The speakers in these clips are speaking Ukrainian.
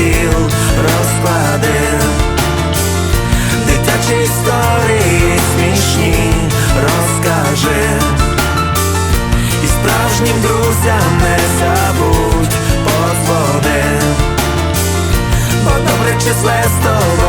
Стіл розклади, Дитячі історії смішні розкажи І справжнім друзям не забудь подводи, Бо добре числе з тобою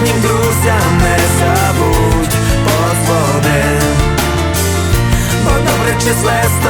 справжнім друзям не забудь позвони, Бо добре числе з